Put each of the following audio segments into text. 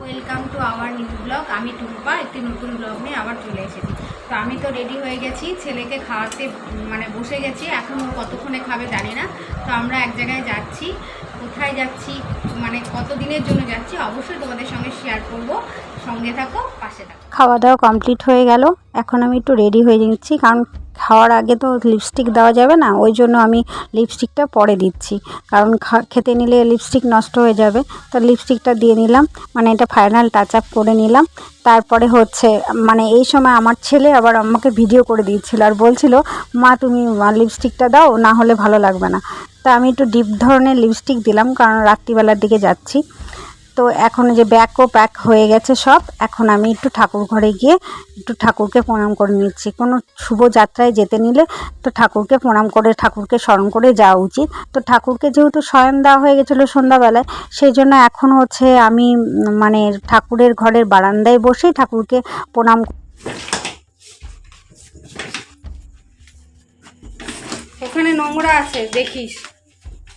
Welcome to our new blog আমি টুম্পা, একটি নতুন ব্লগ নিয়ে আবার চলে এসেছি। তো আমি তো রেডি হয়ে গেছি, ছেলেকে খাওয়াতে মানে বসে গেছি, এখন ও কতক্ষণে খাবে জানি না। তো আমরা এক জায়গায় যাচ্ছি, কোথায় যাচ্ছি মানে কত দিনের জন্য যাচ্ছি, অবশ্যই তোমাদের সঙ্গে শেয়ার করব। সঙ্গে থাকো, পাশে থাকো। খাওয়া দাওয়া কমপ্লিট হয়ে গেল। এখন আমি একটু রেডি হয়ে নিচ্ছি, কারণ খাওয়ার আগে তো লিপস্টিক দেওয়া যাবে না, ওই জন্য আমি লিপস্টিকটা পরে দিচ্ছি। কারণ খেতে নিলে লিপস্টিক নষ্ট হয়ে যাবে। তো লিপস্টিকটা দিয়ে নিলাম মানে এটা ফাইনাল টাচ আপ করে নিলাম। তারপরে হচ্ছে মানে এই সময় আমার ছেলে আবার আমাকে ভিডিও করে দিয়েছিল আর বলছিল, মা, তুমি লিপস্টিকটা দাও, না হলে ভালো লাগবে না। তা আমি একটু ডিপ ধরনের লিপস্টিক দিলাম, কারণ রাত্রিবেলার দিকে যাচ্ছি। তো এখন যে ব্যাগও প্যাক হয়ে গেছে সব, এখন আমি একটু ঠাকুর ঘরে গিয়ে একটু ঠাকুরকে প্রণাম করে নিচ্ছি। কোনো শুভ যাত্রায় যেতে নিলে তো ঠাকুরকে প্রণাম করে, ঠাকুরকে স্মরণ করে যাওয়া উচিত। তো ঠাকুরকে যেহেতু শয়ন দেওয়া হয়ে গেছিল সন্ধ্যাবেলায়, সেই জন্য এখন হচ্ছে আমি মানে ঠাকুরের ঘরের বারান্দায় বসেই ঠাকুরকে প্রণাম ওখানে নোংরা আছে, দেখিস।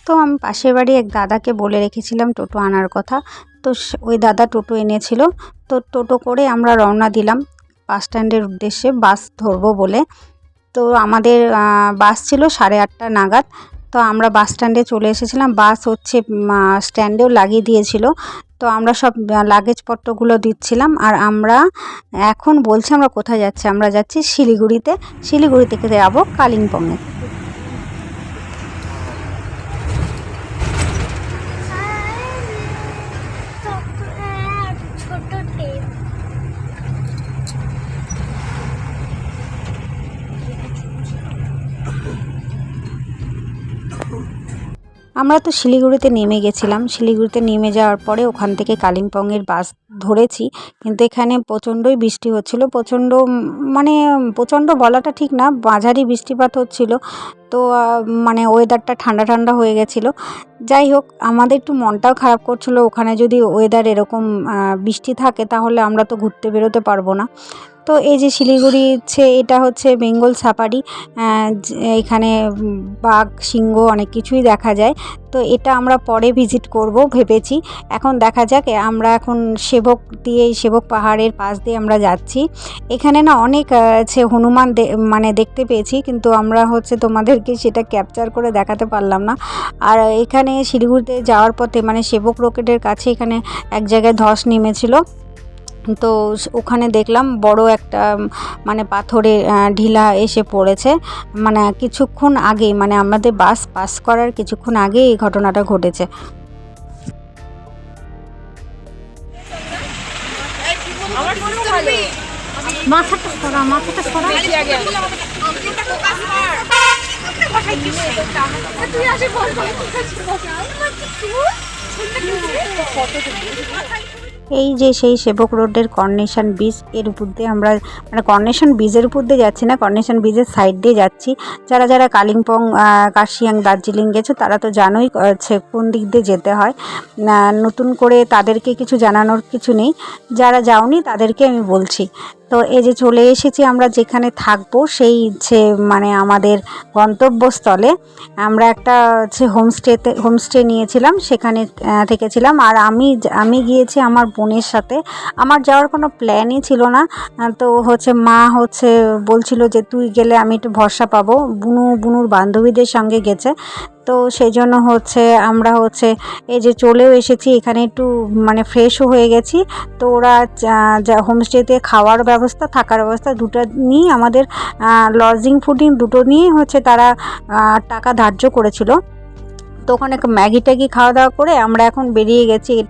তো আমি পাশের বাড়ি এক দাদাকে বলে রেখেছিলাম টোটো আনার কথা। তো ওই দাদা টোটো এনেছিল। তো টোটো করে আমরা রওনা দিলাম বাস স্ট্যান্ডের উদ্দেশ্যে। বাস ধরবো বলে। তো আমাদের বাস ছিল সাড়ে আটটা নাগাদ। তো আমরা বাস স্ট্যান্ডে চলে এসেছিলাম। বাস হচ্ছে স্ট্যান্ডেও লাগিয়ে দিয়েছিল। তো আমরা সব লাগেজপত্রগুলো দিচ্ছিলাম। আর আমরা এখন বলছি, আমরা কোথায় যাচ্ছি? আমরা যাচ্ছি শিলিগুড়িতে। শিলিগুড়ি থেকে যাব কালিম্পংয়ে। আমরা তো শিলিগুড়িতে নেমে গেছিলাম। শিলিগুড়িতে নেমে যাওয়ার পরে ওখান থেকে কালিম্পংয়ের বাস ধরেছি। কিন্তু এখানে প্রচণ্ডই বৃষ্টি হচ্ছিল। প্রচণ্ড মানে প্রচণ্ড বলাটা ঠিক না, মাঝারি বৃষ্টিপাত হচ্ছিল। তো মানে ওয়েদারটা ঠান্ডা ঠান্ডা হয়ে গেছিল। যাই হোক, আমাদের একটু মনটাও খারাপ করছিল। ওখানে যদি ওয়েদার এরকম বৃষ্টি থাকে, তাহলে আমরা তো ঘুরতে বেরোতে পারব না। তো এই যে শিলিগুড়ি হচ্ছে, এটা হচ্ছে বেঙ্গল সাফারি এখানে বাঘ, সিংহ অনেক কিছুই দেখা যায়। তো এটা আমরা পরে ভিজিট করব ভেবেছি। এখন দেখা যাক আমরা এখন সেবক দিয়ে, সেবক পাহাড়ের পাশ দিয়ে আমরা যাচ্ছি। এখানে না অনেক আছে হনুমান মানে দেখতে পেয়েছি, কিন্তু আমরা হচ্ছে তোমাদেরকে সেটা ক্যাপচার করে দেখাতে পারলাম না। আর এখানে শিলিগুড়িতে যাওয়ার পথে মানে সেবক রকেটের কাছে এখানে এক জায়গায় ধস নেমেছিল। তো ওখানে দেখলাম বড় একটা মানে পাথরে ঢিলা এসে পড়েছে। মানে কিছুক্ষণ আগে মানে আমাদের বাস পাস করার কিছুক্ষণ আগে এই ঘটনাটা ঘটেছে। মাথাটা সরা মাথাটা সরা। এই যে সেই সেবক রোডের কর্নেশন ব্রিজ, এর উপর দিয়ে আমরা মানে কর্নেশন ব্রিজের উপর দিয়ে যাচ্ছি না, কর্নেশন ব্রিজের সাইড দিয়ে যাচ্ছি। যারা যারা কালিম্পং কাশিয়াং দার্জিলিং গেছে, তারা তো জানোই কোন দিক দিয়ে যেতে হয়। নতুন করে তাদেরকে কিছু জানানোর কিছু নেই। যারা যাওনি, তাদেরকে আমি বলছি। তো এই যে চলে এসেছি আমরা যেখানে থাকব, সেই হচ্ছে মানে আমাদের গন্তব্যস্থলে, আমরা একটা হচ্ছে হোমস্টেতে, হোমস্টে নিয়েছিলাম, সেখানে থেকেছিলাম। আর আমি আমি গিয়েছি আমার বোনের সাথে। আমার যাওয়ার কোনো প্ল্যানই ছিল না। তো হচ্ছে মা হচ্ছে বলছিল যে, তুই গেলে আমি একটু ভরসা পাবো। বুনু, বুনুর বান্ধবীদের সঙ্গে গেছে। তো সেই জন্য হচ্ছে আমরা হচ্ছে এই যে চলেও এসেছি, এখানে একটু মানে ফ্রেশও হয়ে গেছি। তো ওরা যা- হোমস্টেতে খাওয়ার ব্যবস্থা, থাকার ব্যবস্থা দুটো নিয়ে আমাদের লজিং ফুডিং দুটো নিয়ে হচ্ছে তারা টাকা ধার্য করেছিল। তো ওখানে ম্যাগি ট্যাগি খাওয়া দাওয়া করে আমরা এখন বেরিয়ে গেছি।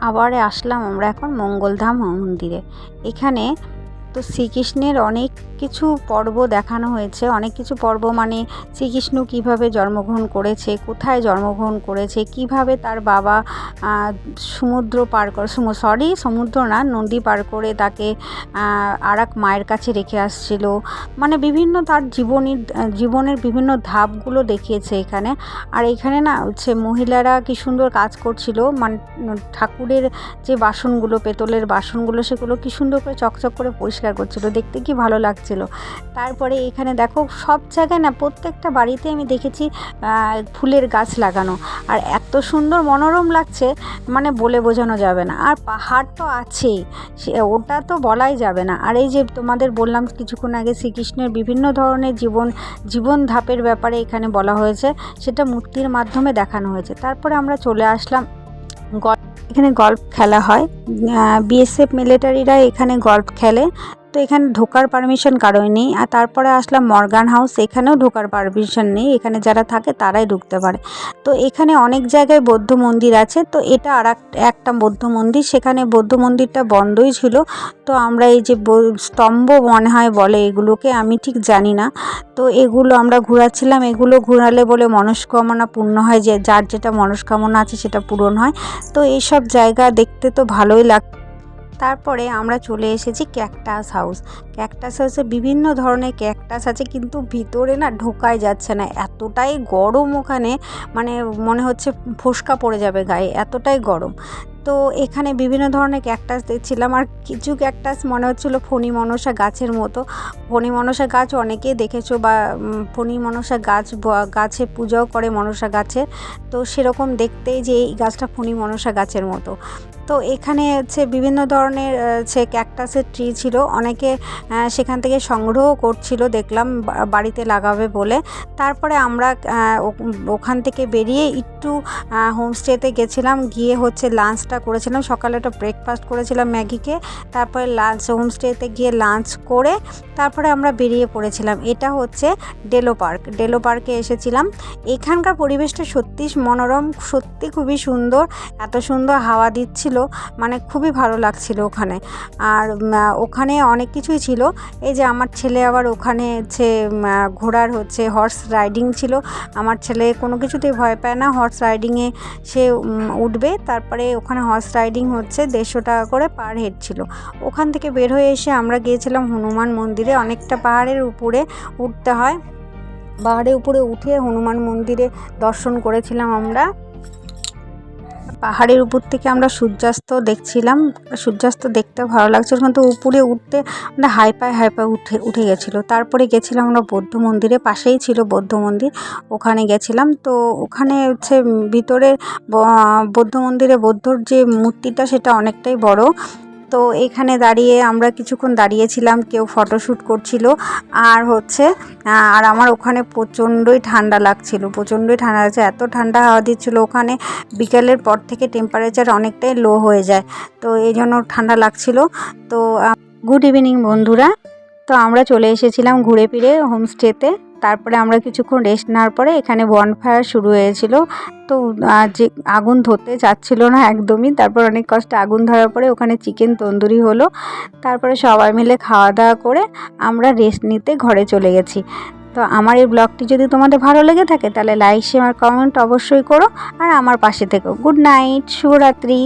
আবার আসলাম আমরা এখন মঙ্গলধাম মন্দিরে। এখানে তো শ্রীকৃষ্ণের অনেক কিছু পর্ব দেখানো হয়েছে। অনেক কিছু পর্ব মানে শ্রীকৃষ্ণ কীভাবে জন্মগ্রহণ করেছে, কোথায় জন্মগ্রহণ করেছে, কীভাবে তার বাবা সমুদ্র পার করে সরি সমুদ্র না, নদী পার করে তাকে আর এক মায়ের কাছে রেখে আসছিল। মানে বিভিন্ন তার জীবনীর জীবনের বিভিন্ন ধাপগুলো দেখিয়েছে এখানে। আর এখানে না হচ্ছে মহিলারা কি সুন্দর কাজ করছিল মানে ঠাকুরের যে বাসনগুলো, পেতলের বাসনগুলো, সেগুলো কি সুন্দর করে চকচক করে পরিষ্কার পরিষ্কার করছিল, দেখতে কি ভালো লাগছিল। তারপরে এখানে দেখো, সব জায়গায় না প্রত্যেকটা বাড়িতে আমি দেখেছি ফুলের গাছ লাগানো। আর এত সুন্দর মনোরম লাগছে মানে বলে বোঝানো যাবে না। আর পাহাড় তো আছেই ওটা তো বলাই যাবে না। আর এই যে তোমাদের বললাম, কিছুক্ষণ আগে শ্রীকৃষ্ণের বিভিন্ন ধরনের জীবন জীবন ধাপের ব্যাপারে এখানে বলা হয়েছে, সেটা মূর্তির মাধ্যমে দেখানো হয়েছে। তারপরে আমরা চলে আসলাম গল্ফ এখানে গল্ফ খেলা হয়। বিএসএফ মিলিটারিরা এখানে গল্ফ খেলে। তো এখানে ঢোকার পারমিশন কারোই নেই। আর তারপরে আসলাম মর্গান হাউস এখানেও ঢোকার পারমিশন নেই। এখানে যারা থাকে তারাই ঢুকতে পারে। তো এখানে অনেক জায়গায় বৌদ্ধ মন্দির আছে। তো এটা আর একটা বৌদ্ধ মন্দির। সেখানে বৌদ্ধ মন্দিরটা বন্ধই ছিল। তো আমরা এই যে স্তম্ভ মনে হয় বলে এগুলোকে, আমি ঠিক জানি না। তো এগুলো আমরা ঘোরাচ্ছিলাম। এগুলো ঘোরালে বলে মনস্কামনা পূর্ণ হয়। যে, যার যেটা মনস্কামনা আছে সেটা পূরণ হয়। তো এইসব জায়গা দেখতে তো ভালোই লাগ তারপরে আমরা চলে এসেছি ক্যাকটাস হাউস। ক্যাকটাস হাউসে বিভিন্ন ধরনের ক্যাকটাস আছে, কিন্তু ভিতরে না ঢোকাই যাচ্ছে না। এতটাই গরম ওখানে মানে মনে হচ্ছে ফোসকা পড়ে যাবে গায়ে, এতটাই গরম। তো এখানে বিভিন্ন ধরনের ক্যাকটাস দেখছিলাম আর কিছু ক্যাকটাস মনে হচ্ছিল ফণি মনসা গাছের মতো। ফণি মনসা গাছ অনেকেই দেখেছ বা ফণি মনসা গাছ গাছে পূজাও করে মনসা গাছে তো সেরকম দেখতেই যে এই গাছটা ফণি মনসা গাছের মতো। তো এখানে হচ্ছে বিভিন্ন ধরনের হচ্ছে ক্যাকটাসের ট্রি ছিল। অনেকে সেখান থেকে সংগ্রহ করছিল, দেখলাম বাড়িতে লাগাবে বলে। তারপরে আমরা ওখান থেকে বেরিয়ে একটু হোমস্টেতে গেছিলাম। গিয়ে হচ্ছে লাঞ্চটা করেছিলাম, সকালে একটা ব্রেকফাস্ট করেছিলাম ম্যাগিকে, তারপরে লাঞ্চ হোমস্টেতে গিয়ে লাঞ্চ করে তারপরে আমরা বেরিয়ে পড়েছিলাম। এটা হচ্ছে ডেলো পার্ক ডেলো পার্কে এসেছিলাম। এখানকার পরিবেশটা সত্যি মনোরম সত্যি খুবই সুন্দর, এত সুন্দর হাওয়া দিচ্ছিল মানে খুবই ভালো লাগছিল ওখানে। আর ওখানে অনেক কিছুই ছিল। এই যে আমার ছেলে আবার ওখানে হচ্ছে ঘোড়ার হচ্ছে হর্স রাইডিং ছিল, আমার ছেলে কোনো কিছুতেই ভয় পায় না। হর্স রাইডিংয়ে সে উঠবে, তারপরে ওখানে হর্স রাইডিং হচ্ছে দেড়শো টাকা করে পার হেড ছিল। ওখান থেকে বের হয়ে এসে আমরা গিয়েছিলাম হনুমান মন্দিরে। অনেকটা পাহাড়ের উপরে উঠতে হয়। পাহাড়ের উপরে উঠে হনুমান মন্দিরে দর্শন করেছিলাম আমরা। পাহাড়ের উপর থেকে আমরা সূর্যাস্ত দেখছিলাম। সূর্যাস্ত দেখতে ভালো লাগছিল কিন্তু উপরে উঠতে মানে হাই পায়ে হাই পায়ে উঠে উঠে গেছিল। তারপরে গেছিলাম আমরা বৌদ্ধ মন্দিরে পাশেই ছিল বৌদ্ধ মন্দির। ওখানে গেছিলাম। তো ওখানে হচ্ছে ভিতরে বৌদ্ধ মন্দিরে বৌদ্ধর যে মূর্তিটা সেটা অনেকটাই বড়। তো এখানে দাঁড়িয়ে আমরা কিছুক্ষণ দাঁড়িয়েছিলাম, কেউ ফটোশ্যুট করছিল আর হচ্ছে আর আমার ওখানে প্রচণ্ডই ঠান্ডা লাগছিল, প্রচণ্ডই ঠান্ডা লাগছে, এত ঠান্ডা হাওয়া দিচ্ছিল ওখানে, বিকেলের পর থেকে টেম্পারেচার অনেকটাই লো হয়ে যায়, তো এই জন্য ঠান্ডা লাগছিল। তো গুড ইভিনিং বন্ধুরা, তো আমরা চলে এসেছিলাম ঘুরে ফিরে হোমস্টেতে তারপরে আমরা কিছুক্ষণ রেস্ট নেওয়ার পরে এখানে বনফায়ার শুরু হয়েছিল। তো যে আগুন ধরতে চাচ্ছিল না একদমই, তারপর অনেক কষ্টে আগুন ধরার পরে ওখানে চিকেন তন্দুরি হলো। তারপরে সবাই মিলে খাওয়া দাওয়া করে আমরা রেস্ট নিতে ঘরে চলে গেছি। তো আমার এই ব্লগটি যদি তোমাদের ভালো লেগে থাকে তাহলে লাইক শেয়ার কমেন্ট অবশ্যই করো। আর আমার পাশে থেকো। গুড নাইট শুভরাত্রি।